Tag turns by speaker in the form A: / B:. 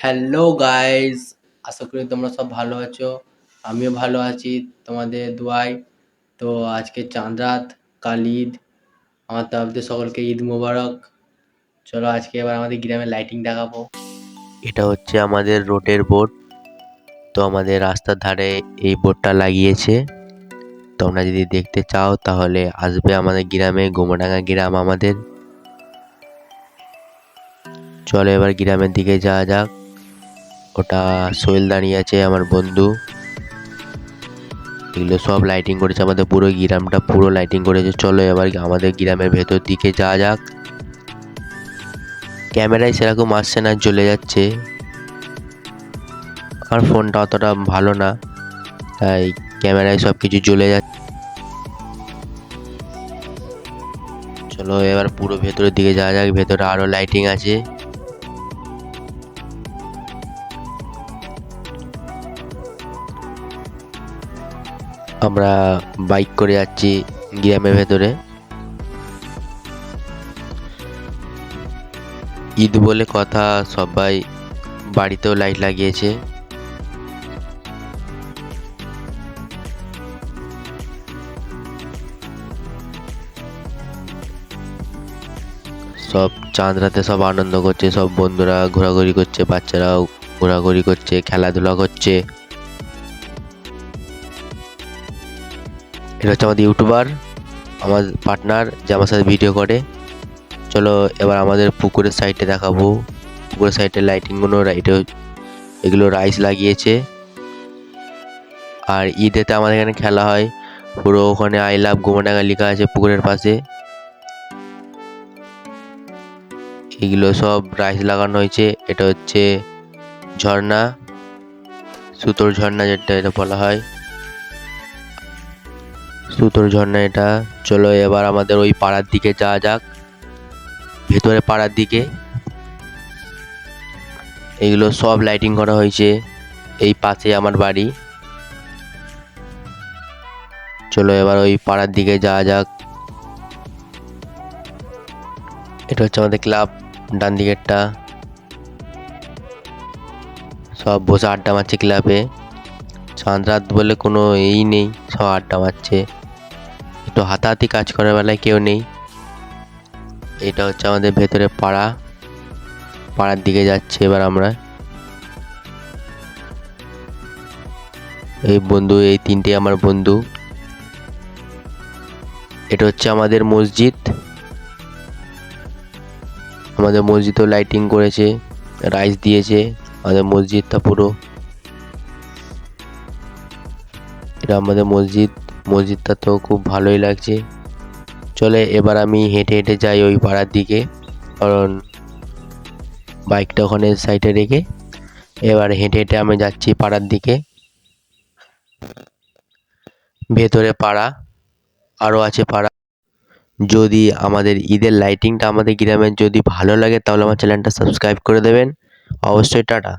A: Hello guys আশা করি তোমরা সব ভালো আছো। আমিও ভালো আছি তোমাদের দোয়ায়। তো আজকে চাঁদ রাত, কাল ঈদ। আমার তরফ থেকে সকলকে ঈদ মোবারক। চলো আজকে এবার আমাদের গ্রামে লাইটিং দেখাবো।
B: এটা হচ্ছে আমাদের রোডের বোর্ড তো আমাদের রাস্তার ধারে এই বোর্ডটা লাগিয়েছে। তোমরা যদি দেখতে চাও, তাহলে আসবে আমাদের গ্রামে গোমাডাঙ্গা গ্রাম আমাদের। চলো এবার গ্রামের দিকে যাওয়া যাক। ওটা সোহেল দাঁড়িয়ে আছে, আমার বন্ধু। এগুলো সব লাইটিং করেছে, আমাদের পুরো গ্রামটা পুরো লাইটিং করেছে। চলো এবার আমাদের গ্রামের ভেতর দিকে যাওয়া যাক। ক্যামেরায় সেরকম আসছে না চলে যাচ্ছে। আমার ফোনটা অতটা ভালো না, তাই ক্যামেরায় সব কিছু জ্বলে যাচ্ছে। চলো এবার পুরো ভেতরের দিকে যাওয়া যাক, ভেতরে আরও লাইটিং আছে। আমরা বাইক করে যাচ্ছি গ্রামের ভেতরে। ঈদ বলে কথা, সবাই বাড়িতেও লাইট লাগিয়েছে। সব চাঁদ রাতে সব আনন্দ করছে, সব বন্ধুরা ঘোরাঘুরি করছে, বাচ্চারাও ঘোরাঘুরি করছে, খেলাধুলা করছে। এটা হচ্ছে আমাদের ইউটিউবার, আমার পার্টনার যে আমার সাথে ভিডিও করে। চলো এবার আমাদের পুকুরের সাইডে দেখাবো। পুকুরের সাইডে লাইটিংগুলো এটা এগুলো রাইস লাগিয়েছে। আর ঈদেতে আমাদের এখানে খেলা হয়। পুরো ওখানে আই লাভ গোমাডাঙ্গা লেখা আছে পুকুরের পাশে। এগুলো সব রাইস লাগানো হয়েছে। এটা হচ্ছে ঝর্ণা, সুতোর ঝর্ণা যেটা এটা বলা হয়। সুতোর ঝর্ণা এটা। চলো এবার আমাদের ওই পাড়ার দিকে যাওয়া যাক। ভেতরে পাড়ার দিকে। এগুলো সব লাইটিং করা হয়েছে। এই পাশে আমার বাড়ি। চলো এবার ওই পাড়ার দিকে যাওয়া যাক। এটা হচ্ছে আমাদের ক্লাব, ডান দিকেরটা। সব বসে আড্ডা মারছে ক্লাবে। চাঁদ রাত বলে কোনো এই নেই, সব আড্ডা মারছে। একটু হাতাহাতি কাজ করার বেলায় কেউ নেই। এটা হচ্ছে আমাদের ভেতরে পাড়া। পাড়ার দিকে যাচ্ছে এবার আমরা। এই বন্ধু, এই তিনটে আমার বন্ধু। এটা হচ্ছে আমাদের মসজিদ। আমাদের মসজিদও লাইটিং করেছে রাইস দিয়েছে, আমাদের মসজিদটা পুরো। এটা আমাদের মসজিদ। মসজিদটা তো খুব ভালোই লাগছে। চলে, এবার আমি হেঁটে হেঁটে যাই ওই পাড়ার দিকে। কারণ বাইকটা ওখানে সাইডে রেখে, এবার হেঁটে হেঁটে আমি যাচ্ছি পাড়ার দিকে। ভেতরে পাড়া আরও আছে পাড়া। যদি আমাদের ঈদের লাইটিংটা আমাদের গ্রামের যদি ভালো লাগে, তাহলে আমার চ্যানেলটা সাবস্ক্রাইব করে দেবেন। অবশ্যই টাটা।